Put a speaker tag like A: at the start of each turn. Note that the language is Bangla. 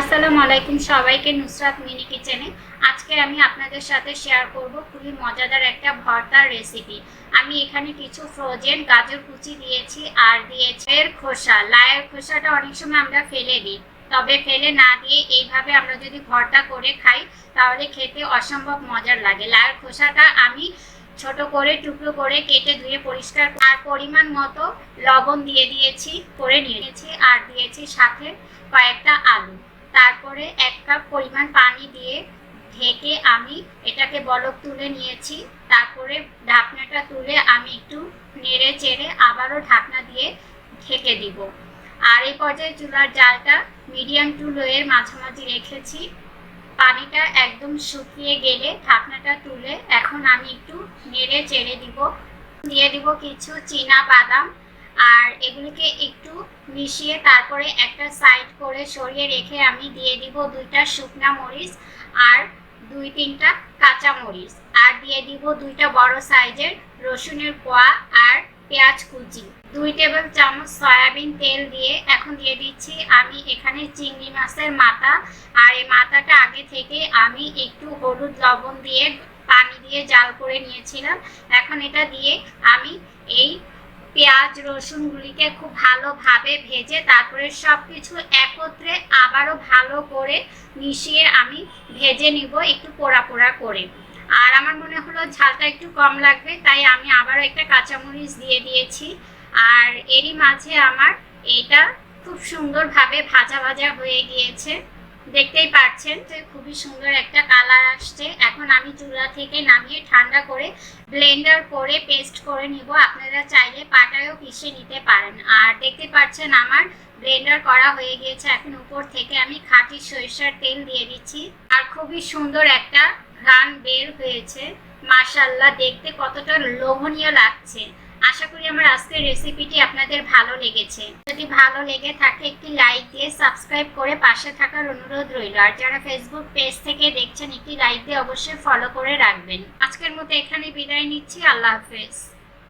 A: আসসালামু আলাইকুম সবাইকে নুসরাত মিনি কিচেনে। আজকে আমি আপনাদের সাথে শেয়ার করব খুবই মজাদার একটা ভর্তার রেসিপি আমি এখানে কিছু ফ্রোজেন গাজর কুচি দিয়েছি আর দিয়েছি এর খোসা। লায়ের খোসাটা অনেক সময় আমরা ফেলে দিই। তবে ফেলে না দিয়ে এইভাবে আমরা যদি ভর্তা করে খাই, তাহলে খেতে অসম্ভব মজার লাগে। লায়ের খোসাটা আমি ছোট করে, টুকরো করে কেটে ধুয়ে পরিষ্কার আর পরিমাণ মতো লবণ দিয়ে দিয়েছি, করে নিয়েছি আর দিয়েছি সাথে কয়েকটা আলু। তারপরে এক কাপ পরিমাণ পানি দিয়ে ঢেকে আমি এটাকে বলক তুলে নিয়েছি। তারপরে ঢাকনাটা তুলে আমি একটু নেড়ে চেড়ে আবারও ঢাকনা দিয়ে ঢেকে দিব। আর এই পর্যায়ে চুলার জালটা মিডিয়াম টু লোয়ের মাঝামাঝি রেখেছি। পানিটা একদম শুকিয়ে গেলে ঢাকনাটা তুলে এখন আমি একটু নেড়ে চেড়ে দিব। দিয়ে দিব কিছু চীনা বাদাম। আর এগুলিকে একটু মিশিয়ে তারপরে একটা সাইড করে সরিয়ে রেখে আমি দিয়ে দিব দুইটা শুকনা মরিচ আর দুই তিনটা কাঁচা মরিচ। আর দিয়ে দিব দুইটা বড় সাইজের রসুনের কোয়া আর পেঁয়াজ কুচি। দুই টেবিল চামচ সয়াবিন তেল দিয়ে এখন দিয়ে দিচ্ছি আমি এখানে চিংড়ি মাছের মাথা। আর এই মাথাটা আগে থেকে আমি একটু হলুদ লবণ দিয়ে পানি দিয়ে জাল করে নিয়েছিলাম। এখন এটা দিয়ে আমি এই পেঁয়াজ, রসুনগুলিকে খুব ভালোভাবে ভেজে তারপরে সব কিছু একত্রে আবারও ভালো করে মিশিয়ে আমি ভেজে নিব একটু পোড়া পোড়া করে। আর আমার মনে হলো ঝালটা একটু কম লাগবে, তাই আমি আবারও একটা কাঁচামরিচ দিয়ে দিয়েছি। আর এরই মাঝে আমার এটা খুব সুন্দরভাবে ভাজা ভাজা হয়ে গিয়েছে। দেখতেই পাচ্ছেন। খুবই সুন্দর একটা কালার আসছে। এখন আমি চুলা থেকে নামিয়ে ঠান্ডা করে ব্লেন্ডার করে পেস্ট করে নিব। আপনারা চাইলে পাটায়ও পিষে নিতে পারেন। আর দেখতে পাচ্ছেন আমার ব্লেন্ডার করা হয়ে গিয়েছে। এখন উপর থেকে আমি খাঁটি সরিষার তেল দিয়ে দিচ্ছি। আর খুবই সুন্দর একটা ঘ্রাণ বের হয়েছে। মাশাল্লাহ দেখতে কতটা লোভনীয় লাগছে। আশা করি আমার আজকের রেসিপিটি আপনাদের ভালো লেগেছে। যদি ভালো লেগে থাকে, একটি লাইক দিয়ে সাবস্ক্রাইব করে পাশে থাকার অনুরোধ রইল। আর যারা ফেসবুক পেজ থেকে দেখছেন, একটি লাইক দিয়ে অবশ্যই ফলো করে রাখবেন। আজকের মতো এখানে বিদায় নিচ্ছি। আল্লাহ হাফেজ।